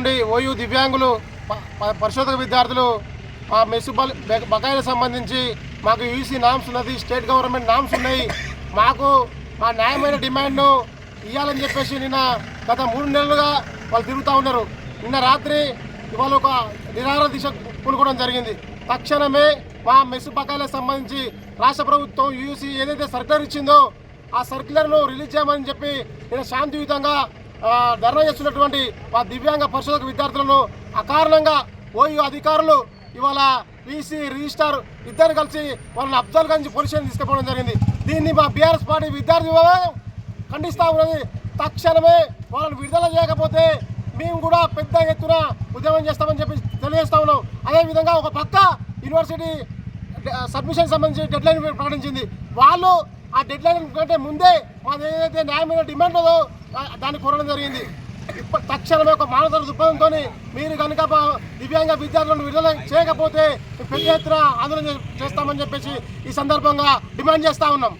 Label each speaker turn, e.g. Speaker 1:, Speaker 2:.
Speaker 1: నుండి ఓయూ దివ్యాంగులు ప- పరిశోధక విద్యార్థులు మా మెస్సు బె- బకాయిలకు సంబంధించి మాకు యూసీ నామ్స్ ఉన్నది స్టేట్ గవర్నమెంట్ నామ్స్ ఉన్నాయి. మాకు మా న్యాయమైన డిమాండ్ను ఇవ్వాలని చెప్పేసి నిన్న గత మూడు నెలలుగా వాళ్ళు తిరుగుతూ ఉన్నారు. నిన్న రాత్రి ఇవాళ ఒక నిరాహార దిశ పూనుకోవడం జరిగింది. తక్షణమే మా మెస్సు బకాయిలకు సంబంధించి రాష్ట్ర ప్రభుత్వం యూసీ ఏదైతే సర్కులర్ ఇచ్చిందో ఆ సర్క్యులర్ను రిలీజ్ చేయమని చెప్పి నేను శాంతియుతంగా ధర్నా చేస్తున్నటువంటి మా దివ్యాంగ పరిశోధక విద్యార్థులను అకారణంగా ఓయూ అధికారులు ఇవాళ పీసీ రిజిస్టార్ ఇద్దరు కలిసి వాళ్ళని అబ్జల్ గంజ్ పోలీస్ తీసుకుపోవడం జరిగింది. దీన్ని మా బీఆర్ఎస్ పార్టీ విద్యార్థి విభాగం ఖండిస్తా ఉన్నది. తక్షణమే వాళ్ళని విడుదల చేయకపోతే మేము కూడా పెద్ద ఎత్తున ఉద్యమం చేస్తామని చెప్పి తెలియజేస్తా ఉన్నాం. అదేవిధంగా ఒక పక్క యూనివర్సిటీ సబ్మిషన్ సంబంధించి డెడ్ లైన్ ప్రకటించింది. వాళ్ళు ఆ డెడ్ లైన్ కంటే ముందే మాది ఏదైతే న్యాయమైన డిమాండ్ ఉందో దాన్ని కోరడం జరిగింది. తక్షణమే ఒక మానవ దృక్పథంతో మీరు కనుక దివ్యాంగ విద్యార్థులను విడుదల చేయకపోతే పెద్ద ఎత్తున ఆందోళన చేస్తామని చెప్పేసి ఈ సందర్భంగా డిమాండ్ చేస్తా ఉన్నాం.